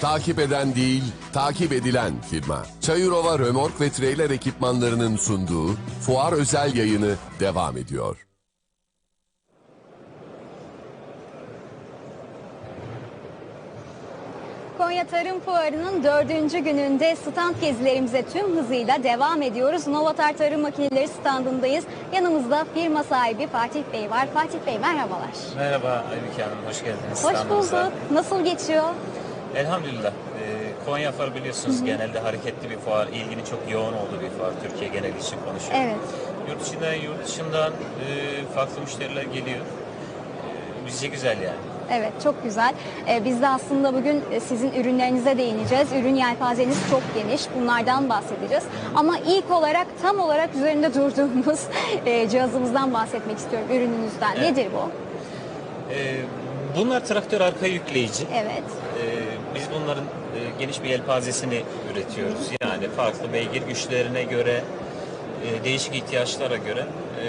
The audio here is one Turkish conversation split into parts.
Takip eden değil, takip edilen firma. Çayırova Römork ve Trailer ekipmanlarının sunduğu fuar özel yayını devam ediyor. Konya Tarım Fuarı'nın dördüncü gününde stand gezilerimize tüm hızıyla devam ediyoruz. Novatar Tarım Makineleri standındayız. Yanımızda firma sahibi Fatih Bey var. Fatih Bey merhabalar. Merhaba Aybüke Hanım, hoş geldiniz. Hoş standımıza. bulduk. Nasıl geçiyor? Elhamdülillah. Ee, Konya Fuarı biliyorsunuz genelde hareketli bir fuar, ilginin çok yoğun olduğu bir fuar. Türkiye genel için konuşuyor. Evet. Yurt içinden, yurt dışından e, farklı müşteriler geliyor. E, bizce güzel yani. Evet çok güzel. Ee, biz de aslında bugün e, sizin ürünlerinize değineceğiz. Ürün yelpazeniz çok geniş. Bunlardan bahsedeceğiz. Ama ilk olarak tam olarak üzerinde durduğumuz e, cihazımızdan bahsetmek istiyorum. Ürününüzden. Evet. Nedir bu? E, bunlar traktör arka yükleyici. Evet. E, biz bunların e, geniş bir yelpazesini üretiyoruz. Yani farklı beygir güçlerine göre, e, değişik ihtiyaçlara göre e,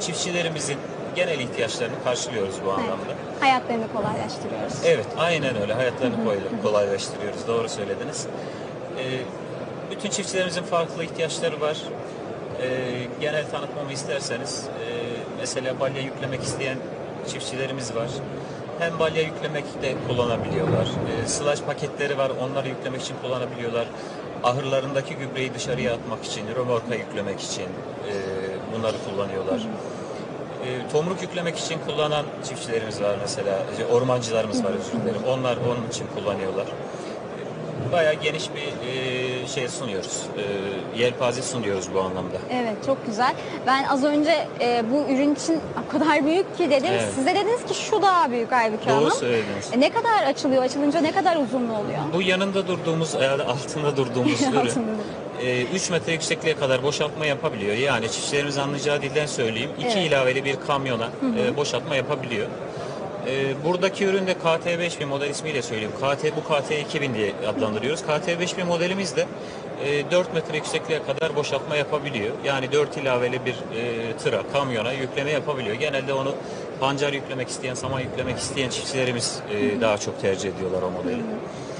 çiftçilerimizin genel ihtiyaçlarını karşılıyoruz bu anlamda. Hayatlarını kolaylaştırıyoruz. Evet, aynen öyle. Hayatlarını kolay- kolaylaştırıyoruz. Doğru söylediniz. E, bütün çiftçilerimizin farklı ihtiyaçları var. E, genel tanıtmamı isterseniz, e, mesela balya yüklemek isteyen çiftçilerimiz var. Hem balya yüklemek de kullanabiliyorlar. E, sılaj paketleri var, onları yüklemek için kullanabiliyorlar. Ahırlarındaki gübreyi dışarıya atmak için, römorka yüklemek için e, bunları kullanıyorlar. E, tomruk yüklemek için kullanan çiftçilerimiz var mesela. E, Ormancılarımız var özür dilerim. Onlar onun için kullanıyorlar. E, Bayağı geniş bir e, şey sunuyoruz. E, yelpaze sunuyoruz bu anlamda. Evet çok güzel. Ben az önce e, bu ürün için o kadar büyük ki dedim. Evet. Size dediniz ki şu daha büyük Aybüke Doğru Hanım. söylediniz. E, ne kadar açılıyor? Açılınca ne kadar uzunluğu oluyor? Bu yanında durduğumuz, yani altında durduğumuz ürün Altında. e, 3 metre yüksekliğe kadar boşaltma yapabiliyor. Yani çiftçilerimiz anlayacağı dilden söyleyeyim. 2 Evet. ilaveli bir kamyona e, boşaltma yapabiliyor. E, buradaki ürün de KT5000 model ismiyle söyleyeyim. KT bu KT2000 diye adlandırıyoruz. KT5000 modelimiz de e, 4 metre yüksekliğe kadar boşaltma yapabiliyor. Yani 4 ilaveli bir e, tıra, kamyona yükleme yapabiliyor. Genelde onu pancar yüklemek isteyen, saman yüklemek isteyen çiftçilerimiz e, daha çok tercih ediyorlar o modeli.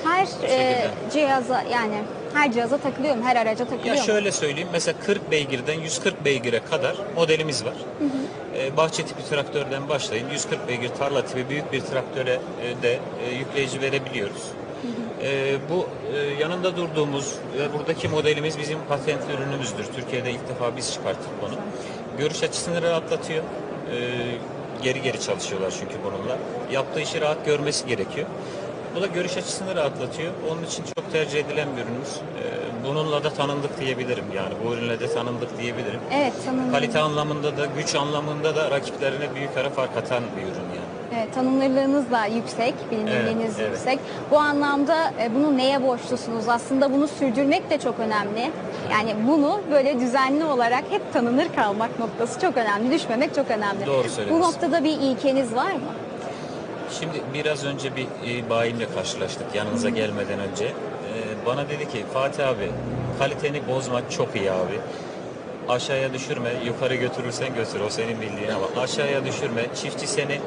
Her e, cihaza yani her cihaza takılıyor mu? Her araca takılıyor Ya mu? şöyle söyleyeyim mesela 40 beygirden 140 beygire kadar modelimiz var. Ee, bahçe tipi traktörden başlayın 140 beygir tarla tipi büyük bir traktöre e, de e, yükleyici verebiliyoruz. Ee, bu e, yanında durduğumuz ve buradaki modelimiz bizim patentli ürünümüzdür. Türkiye'de ilk defa biz çıkarttık bunu. Görüş açısını rahatlatıyor. Ee, geri geri çalışıyorlar çünkü bununla. Yaptığı işi rahat görmesi gerekiyor. Bu da görüş açısını rahatlatıyor. Onun için çok tercih edilen bir ürünümüz. Ee, bununla da tanındık diyebilirim yani. Bu ürünle de tanındık diyebilirim. Evet tanınır. Kalite anlamında da güç anlamında da rakiplerine büyük ara fark atan bir ürün yani. Evet, tanınırlığınız da yüksek, bilinirliğiniz Evet, evet. yüksek. Bu anlamda e, bunu neye borçlusunuz? Aslında bunu sürdürmek de çok önemli. Yani bunu böyle düzenli olarak hep tanınır kalmak noktası çok önemli. Düşmemek çok önemli. Doğru Bu söylediniz. noktada bir ilkeniz var mı? Şimdi biraz önce bir e, bayimle karşılaştık yanınıza gelmeden önce. E, bana dedi ki Fatih abi kaliteni bozmak çok iyi abi. Aşağıya düşürme, yukarı götürürsen götür o senin bildiğin ama aşağıya düşürme. Çiftçi seni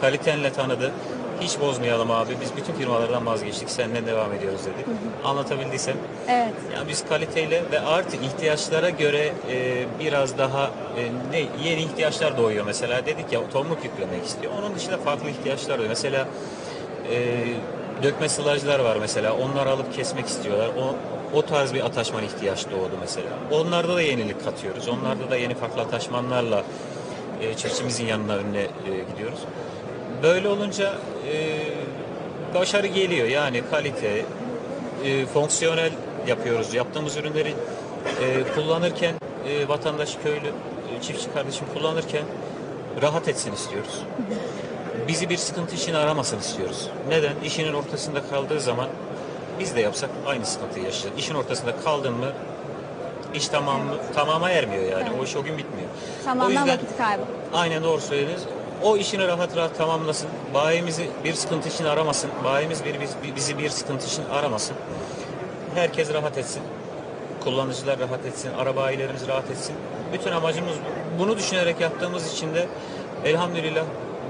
kalitenle tanıdı. Hiç bozmayalım abi. Biz bütün firmalardan vazgeçtik. Senden devam ediyoruz dedi. Anlatabildiysem. Evet. Yani biz kaliteyle ve artı ihtiyaçlara göre e, biraz daha e, ne yeni ihtiyaçlar doğuyor mesela. Dedik ya tomruk yüklemek istiyor. Onun dışında farklı ihtiyaçlar doğuyor. Mesela e, dökme sılajlar var mesela. Onları alıp kesmek istiyorlar. O o tarz bir ataşman ihtiyaç doğdu mesela. Onlarda da yenilik katıyoruz. Onlarda da yeni farklı ataşmanlarla e, çiftçimizin yanına önüne e, gidiyoruz. Böyle olunca e, başarı geliyor. Yani kalite, e, fonksiyonel yapıyoruz. Yaptığımız ürünleri e, kullanırken e, vatandaş, köylü, e, çiftçi kardeşim kullanırken rahat etsin istiyoruz. Bizi bir sıkıntı için aramasın istiyoruz. Neden? İşinin ortasında kaldığı zaman biz de yapsak aynı sıkıntıyı yaşayacağız. İşin ortasında kaldın mı iş tamam mı? Tamama ermiyor yani. O iş o gün bitmiyor. o Tamamen yüzden vakit kaybı. Aynen doğru söylediniz. O işini rahat rahat tamamlasın. Bayimizi bir sıkıntı için aramasın. Bayimiz bir, biz- bizi bir sıkıntı için aramasın. Herkes rahat etsin. Kullanıcılar rahat etsin. Araba bayilerimiz rahat etsin. Bütün amacımız bu. Bunu düşünerek yaptığımız için de elhamdülillah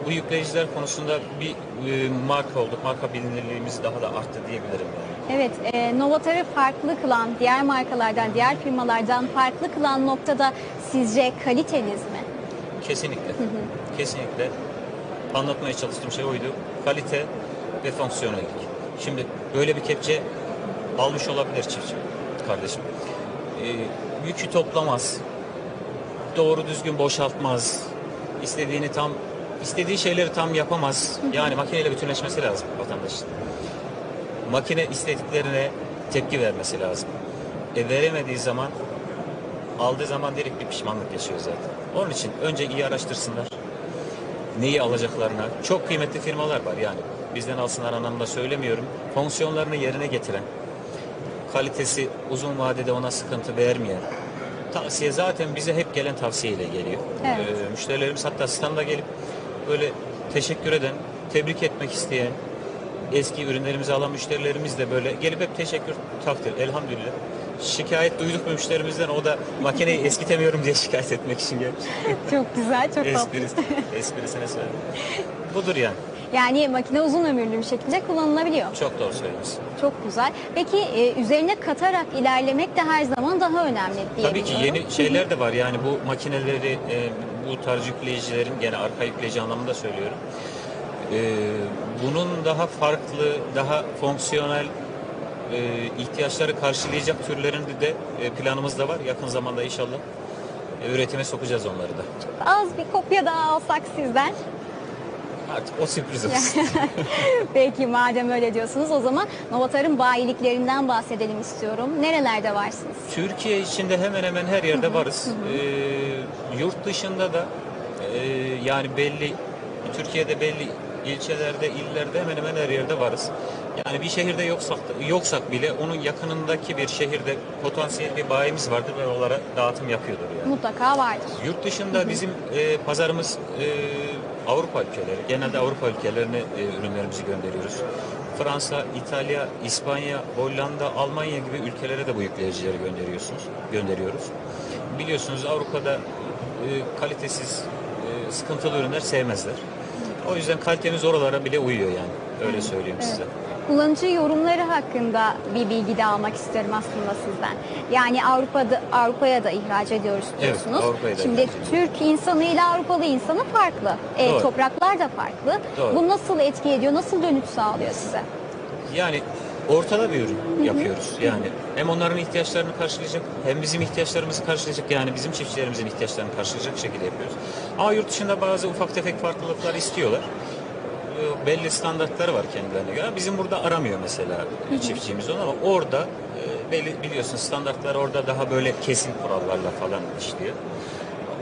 bu yükleyiciler konusunda bir e, marka olduk. Marka bilinirliğimiz daha da arttı diyebilirim. Evet, e, Novatar'ı farklı kılan, diğer markalardan, diğer firmalardan farklı kılan noktada sizce kaliteniz mi? Kesinlikle. Kesinlikle. Anlatmaya çalıştığım şey oydu. Kalite ve fonksiyonellik. Şimdi böyle bir kepçe almış olabilir çiftçi kardeşim. Ee, yükü toplamaz. Doğru düzgün boşaltmaz. istediğini tam istediği şeyleri tam yapamaz. Yani makineyle bütünleşmesi lazım vatandaşın. Makine istediklerine tepki vermesi lazım. E veremediği zaman aldığı zaman direkt bir pişmanlık yaşıyor zaten. Onun için önce iyi araştırsınlar. Neyi alacaklarına. Çok kıymetli firmalar var yani. Bizden alsınlar anlamında söylemiyorum. Fonksiyonlarını yerine getiren, kalitesi uzun vadede ona sıkıntı vermeyen, tavsiye zaten bize hep gelen tavsiyeyle geliyor. Evet. Ee, müşterilerimiz hatta standa gelip böyle teşekkür eden, tebrik etmek isteyen, eski ürünlerimizi alan müşterilerimiz de böyle gelip hep teşekkür takdir elhamdülillah. Şikayet duyduk müşterimizden o da makineyi eskitemiyorum diye şikayet etmek için gelmiş. Çok güzel, çok tatlı. Espris, esprisine söyledim. Budur yani. Yani makine uzun ömürlü bir şekilde kullanılabiliyor. Çok doğru söylüyorsun. Çok güzel. Peki e, üzerine katarak ilerlemek de her zaman daha önemli diye Tabii ki yeni şeyler de var yani bu makineleri e, bu tarz yükleyicilerin gene arka yükleyici anlamında söylüyorum. E, bunun daha farklı, daha fonksiyonel e, ihtiyaçları karşılayacak türlerinde de e, planımızda var. Yakın zamanda inşallah e, üretime sokacağız onları da. Az bir kopya daha alsak sizden. Artık o sürpriz olsun. Peki madem öyle diyorsunuz o zaman Novatar'ın bayiliklerinden bahsedelim istiyorum. Nerelerde varsınız? Türkiye içinde hemen hemen her yerde varız. Ee, yurt dışında da e, yani belli Türkiye'de belli ilçelerde, illerde hemen hemen her yerde varız. Yani bir şehirde yoksak yoksak bile onun yakınındaki bir şehirde potansiyel bir bayimiz vardır ve onlara dağıtım yapıyordur yani. Mutlaka vardır. Yurt dışında bizim e, pazarımız e, Avrupa ülkeleri. Genelde Avrupa ülkelerine e, ürünlerimizi gönderiyoruz. Fransa, İtalya, İspanya, Hollanda, Almanya gibi ülkelere de bu yükleyicileri gönderiyorsunuz. Gönderiyoruz. Biliyorsunuz Avrupa'da e, kalitesiz, e, sıkıntılı ürünler sevmezler. O yüzden kalitemiz oralara bile uyuyor yani. Öyle söyleyeyim size. Kullanıcı yorumları hakkında bir bilgi de almak istiyorum aslında sizden. Yani Avrupa'da Avrupa'ya da ihraç ediyoruz Evet, diyorsunuz. Avrupa'ya da Şimdi ihraç Türk insanı ile Avrupalı insanı farklı. E, Doğru. topraklar da farklı. Doğru. Bu nasıl etki ediyor? Nasıl dönüş sağlıyor size? Yani ortada bir ürün yapıyoruz. Yani hem onların ihtiyaçlarını karşılayacak hem bizim ihtiyaçlarımızı karşılayacak yani bizim çiftçilerimizin ihtiyaçlarını karşılayacak şekilde yapıyoruz. Ama yurt dışında bazı ufak tefek farklılıklar istiyorlar. Ee, Belli standartları var kendilerine göre. Bizim burada aramıyor mesela çiftçimiz onu ama orada e, belli biliyorsun standartlar orada daha böyle kesin kurallarla falan işliyor.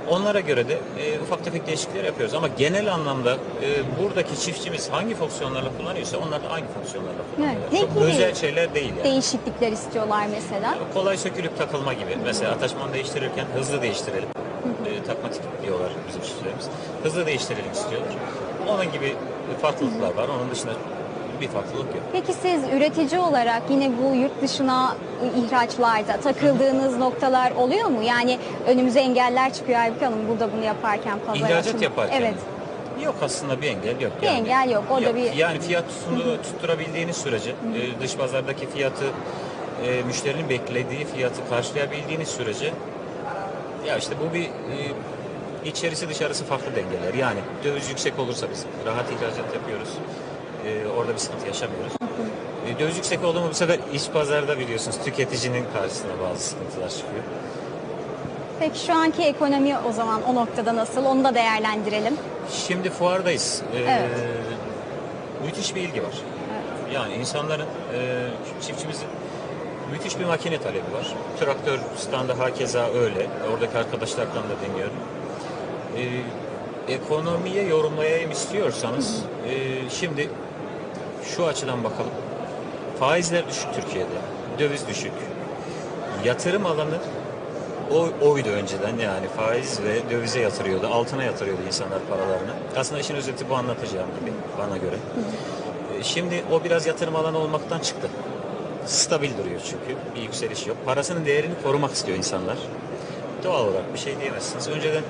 Onlara göre de e, ufak tefek değişiklikler yapıyoruz ama genel anlamda e, buradaki çiftçimiz hangi fonksiyonlarla kullanıyorsa onlar da aynı fonksiyonlarla kullanıyorlar. ne Çok özel şeyler değil yani. Değişiklikler istiyorlar mesela. Kolay sökülüp takılma gibi. Mesela ataşman değiştirirken hızlı değiştirelim. E, takmatik diyorlar bizim çiftçilerimiz. Hızlı değiştirelim istiyorlar. Onun gibi farklılıklar var. Onun dışında bir farklılık yok. Peki siz üretici olarak yine bu yurt dışına ihraçlarda takıldığınız noktalar oluyor mu? Yani önümüze engeller çıkıyor Aybüke Hanım burada bunu yaparken pazar İhracat yaparken Evet. Yok aslında bir engel yok. Bir engel yok, o da bir- Yani fiyat tutunu tutturabildiğiniz sürece e, dış pazardaki fiyatı e, müşterinin beklediği fiyatı karşılayabildiğiniz sürece ya işte bu bir e, içerisi dışarısı farklı dengeler. Yani döviz yüksek olursa biz rahat ihracat yapıyoruz. E, orada bir sıkıntı yaşamıyoruz. E, döviz yüksek oldu mu bu sefer iç pazarda biliyorsunuz tüketicinin karşısına bazı sıkıntılar çıkıyor. Peki şu anki ekonomi o zaman o noktada nasıl? Onu da değerlendirelim. Şimdi fuardayız. Ee, Evet. Müthiş bir ilgi var. Yani insanların, e, çiftçimizin müthiş bir makine talebi var. Traktör standı hakeza öyle. Oradaki arkadaşlardan da dinliyorum. Ee, ekonomiye yorumlayayım istiyorsanız, e, şimdi şu açıdan bakalım. Faizler düşük Türkiye'de. Döviz düşük. Yatırım alanı o, oydu önceden yani faiz ve dövize yatırıyordu, altına yatırıyordu insanlar paralarını. Aslında işin özeti bu anlatacağım gibi bana göre. Ee, Şimdi o biraz yatırım alanı olmaktan çıktı. Stabil duruyor çünkü. Bir yükseliş yok. Parasının değerini korumak istiyor insanlar. Doğal olarak bir şey diyemezsiniz. Önceden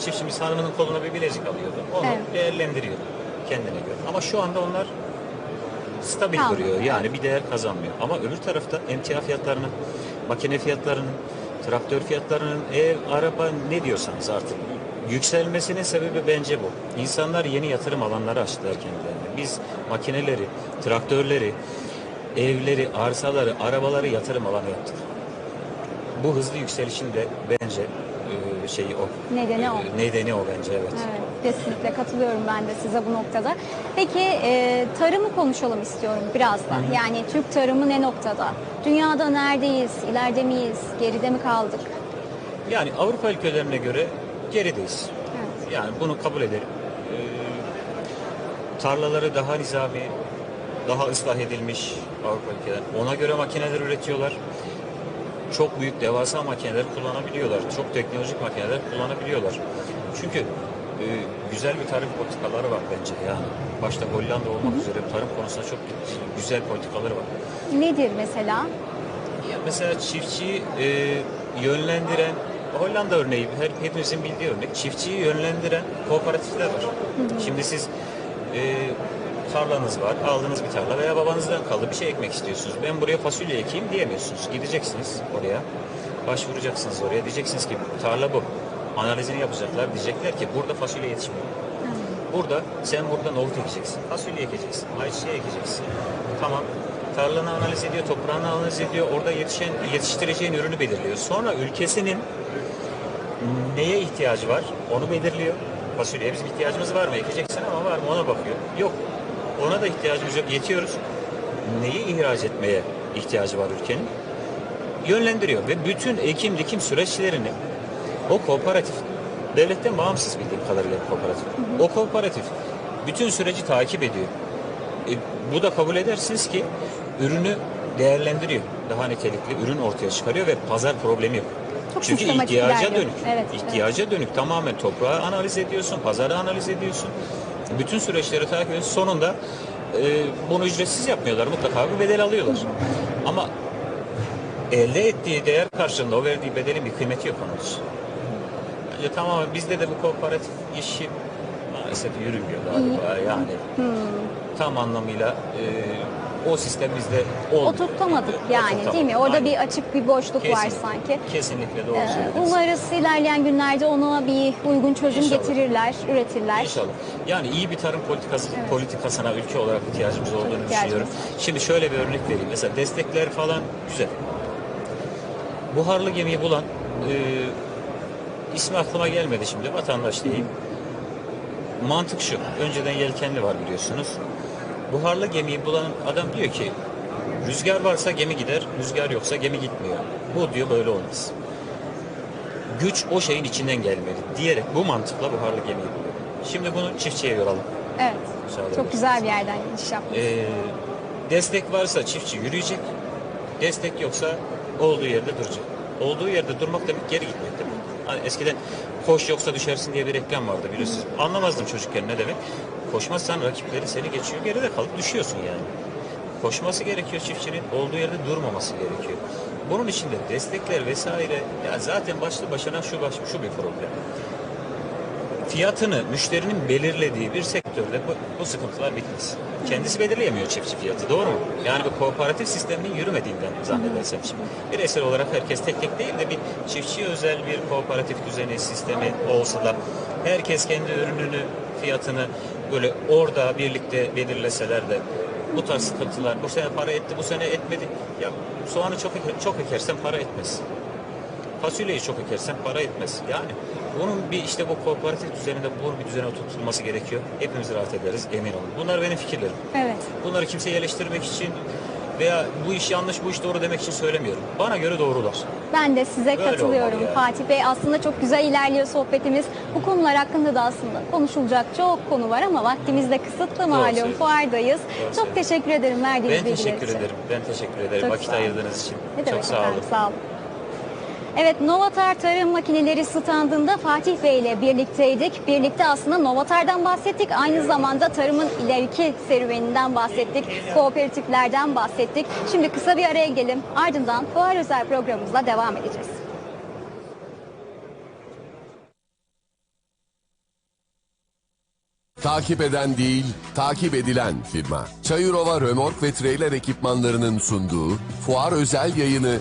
çiftçimiz hanımının koluna bir bilezik alıyordu. Onu Evet. değerlendiriyor kendine göre. Ama şu anda onlar stabil Tamam. duruyor. Yani bir değer kazanmıyor. Ama öbür tarafta emtia fiyatlarının, makine fiyatlarının, traktör fiyatlarının, ev, araba ne diyorsanız artık yükselmesinin sebebi bence bu. İnsanlar yeni yatırım alanları açtılar kendilerine. Biz makineleri, traktörleri, evleri, arsaları, arabaları yatırım alanı yaptık. Bu hızlı yükselişin de bence şeyi o. Nedeni o. E, Nedeni o bence evet. Evet, kesinlikle katılıyorum ben de size bu noktada. Peki e, tarımı konuşalım istiyorum biraz da. Yani Türk tarımı ne noktada? Dünyada neredeyiz? İleride miyiz? Geride mi kaldık? Yani Avrupa ülkelerine göre gerideyiz. Evet. Yani bunu kabul edelim. Ee, tarlaları daha nizami, daha ıslah edilmiş Avrupa ülkeler. Ona göre makineler üretiyorlar. Çok büyük devasa makineler kullanabiliyorlar. Çok teknolojik makineler kullanabiliyorlar. Çünkü e, güzel bir tarım politikaları var bence ya. Başta Hollanda olmak üzere tarım konusunda çok güzel politikaları var. Nedir mesela? Ya mesela çiftçiyi e, yönlendiren Hollanda örneği her hepimizin bildiği örnek. Çiftçiyi yönlendiren kooperatifler var. Şimdi siz e, tarlanız var, aldığınız bir tarla veya babanızdan kaldı bir şey ekmek istiyorsunuz. Ben buraya fasulye ekeyim diyemiyorsunuz. Gideceksiniz oraya, başvuracaksınız oraya. Diyeceksiniz ki tarla bu. Analizini yapacaklar. Diyecekler ki burada fasulye yetişmiyor. Burada sen burada nohut ekeceksin, fasulye ekeceksin, ayçiçeği ekeceksin. Tamam. Tarlanı analiz ediyor, toprağını analiz ediyor. Orada yetişen, yetiştireceğin ürünü belirliyor. Sonra ülkesinin neye ihtiyacı var onu belirliyor. Fasulyeye bizim ihtiyacımız var mı? Ekeceksin ama var mı ona bakıyor. Yok. Ona da ihtiyacımız yok. Yetiyoruz. Neyi ihraç etmeye ihtiyacı var ülkenin? Yönlendiriyor ve bütün ekim dikim süreçlerini o kooperatif devletten bağımsız bildiğim kadarıyla kooperatif. O kooperatif bütün süreci takip ediyor. E, bu da kabul edersiniz ki ürünü değerlendiriyor. Daha nitelikli ürün ortaya çıkarıyor ve pazar problemi yok. Çok Çünkü ihtiyaca ilerliyor. dönük. Evet, ihtiyaca dönük tamamen toprağı analiz ediyorsun, pazarı analiz ediyorsun. Bütün süreçleri takip ediyorsun. Sonunda e, bunu ücretsiz yapmıyorlar. Mutlaka bir bedel alıyorlar. Ama elde ettiği değer karşılığında o verdiği bedelin bir kıymeti yok onun için. Bence tamamen bizde de bu kooperatif işi maalesef yürümüyor galiba. Yani tam anlamıyla e, o sistem bizde olmuyor. Oturtamadık yani Oturtamadık. değil mi? Orada Aynen. bir açık bir boşluk var Kesinlikle. sanki. Kesinlikle doğru Ee. Umarız ilerleyen günlerde ona bir uygun çözüm İnşallah. getirirler, üretirler. İnşallah. Yani iyi bir tarım politikası, Evet. politikasına ülke olarak ihtiyacımız olduğunu ihtiyacımız. düşünüyorum. Şimdi şöyle bir örnek vereyim. Mesela destekler falan güzel. Buharlı gemiyi bulan e, ismi aklıma gelmedi şimdi vatandaş diyeyim. Mantık şu. Önceden yelkenli var biliyorsunuz. Buharlı gemiyi bulan adam diyor ki rüzgar varsa gemi gider, rüzgar yoksa gemi gitmiyor. Bu diyor böyle olmaz. Güç o şeyin içinden gelmeli diyerek bu mantıkla buharlı gemiyi buluyor. Şimdi bunu çiftçiye yoralım. Evet. Müsaade Çok güzel bir yerden giriş yaptınız. Ee, destek varsa çiftçi yürüyecek. Destek yoksa olduğu yerde duracak. Olduğu yerde durmak demek geri gitmek demek. Hani eskiden koş yoksa düşersin diye bir reklam vardı biliyorsunuz. Anlamazdım çocukken ne demek. Koşmazsan rakipleri seni geçiyor geride kalıp düşüyorsun yani. Koşması gerekiyor çiftçinin olduğu yerde durmaması gerekiyor. Bunun için de destekler vesaire ya zaten başlı başına şu baş, şu bir problem fiyatını müşterinin belirlediği bir sektörde bu, bu sıkıntılar bitmez. Kendisi belirleyemiyor çiftçi fiyatı doğru mu? Yani bu kooperatif sistemin yürümediğinden zannedersem şimdi. Bireysel olarak herkes tek tek değil de bir çiftçi özel bir kooperatif düzeni sistemi olsa da herkes kendi ürününü fiyatını böyle orada birlikte belirleseler de bu tarz sıkıntılar bu sene para etti bu sene etmedi. Ya soğanı çok çok ekersen para etmez. Fasulyeyi çok ekersen para etmez. Yani bunun bir işte bu kooperatif düzeninde bunun bir düzene oturtulması gerekiyor. Hepimiz rahat ederiz emin olun. Bunlar benim fikirlerim. Evet. Bunları kimseyi eleştirmek için veya bu iş yanlış bu iş doğru demek için söylemiyorum. Bana göre doğrular. Ben de size Böyle katılıyorum yani. Fatih Bey. Aslında çok güzel ilerliyor sohbetimiz. Bu konular hakkında da aslında konuşulacak çok konu var ama vaktimiz de kısıtlı malum. söylüyorsun. Fuardayız. Doğru çok teşekkür ederim verdiğiniz Ben bilgiler teşekkür için. ederim. Ben teşekkür ederim. Çok Vakit ayırdığınız için. Ne çok sağ olun. Sağ olun. Evet Novatar Tarım Makineleri standında Fatih Bey ile birlikteydik. Birlikte aslında Novatar'dan bahsettik. Aynı zamanda tarımın ileriki serüveninden bahsettik. Kooperatiflerden bahsettik. Şimdi kısa bir araya gidelim. Ardından fuar özel programımızla devam edeceğiz. Takip eden değil, takip edilen firma. Çayırova römork ve trailer ekipmanlarının sunduğu fuar özel yayını